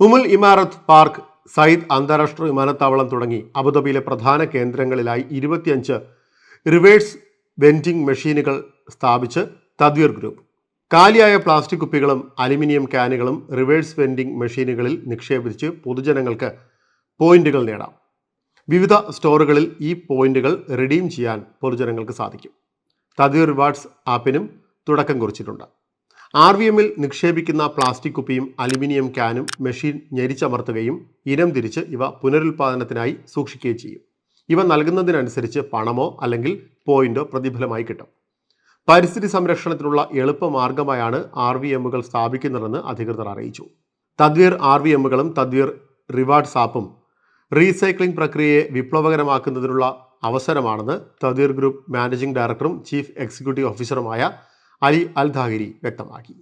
ഉമുൽ ഇമാറത്ത് park Sayyid അന്താരാഷ്ട്ര വിമാനത്താവളം തുടങ്ങി അബുദാബിയിലെ പ്രധാന കേന്ദ്രങ്ങളിലായി ഇരുപത്തിയഞ്ച് റിവേഴ്സ് വെൻഡിംഗ് മെഷീനുകൾ സ്ഥാപിച്ച് തദ്വീർ ഗ്രൂപ്പ്. കാലിയായ പ്ലാസ്റ്റിക് കുപ്പികളും അലുമിനിയം ക്യാനുകളും റിവേഴ്സ് വെൻഡിംഗ് മെഷീനുകളിൽ നിക്ഷേപിച്ച് പൊതുജനങ്ങൾക്ക് പോയിന്റുകൾ നേടാം. വിവിധ സ്റ്റോറുകളിൽ ഈ പോയിന്റുകൾ റിഡീം ചെയ്യാൻ പൊതുജനങ്ങൾക്ക് സാധിക്കും. തദ്വീർ റിവാർഡ്സ് ആപ്പിനും തുടക്കം കുറിച്ചിട്ടുണ്ട്. ആർ വി എമ്മിൽ നിക്ഷേപിക്കുന്ന പ്ലാസ്റ്റിക് കുപ്പിയും അലുമിനിയം ക്യാനും മെഷീൻ ഞെരിച്ചമർത്തുകയും ഇനം തിരിച്ച് ഇവ പുനരുൽപാദനത്തിനായി സൂക്ഷിക്കുകയും ചെയ്യും. ഇവ നൽകുന്നതിനനുസരിച്ച് പണമോ അല്ലെങ്കിൽ പോയിന്റോ പ്രതിഫലമായി കിട്ടും. പരിസ്ഥിതി സംരക്ഷണത്തിനുള്ള എളുപ്പമാർഗമായാണ് ആർ വി എമ്മുകൾ സ്ഥാപിക്കുന്നതെന്ന് അധികൃതർ അറിയിച്ചു. തദ്വീർ ആർ വി എമ്മുകളും തദ്വീർ റിവാർഡ്സ് ആപ്പും റീസൈക്ലിംഗ് പ്രക്രിയയെ വിപ്ലവകരമാക്കുന്നതിനുള്ള അവസരമാണെന്ന് തദ്വീർ ഗ്രൂപ്പ് മാനേജിംഗ് ഡയറക്ടറും ചീഫ് എക്സിക്യൂട്ടീവ് ഓഫീസറുമായ അലി അൽ ധാഹിരി വ്യക്തമാക്കി.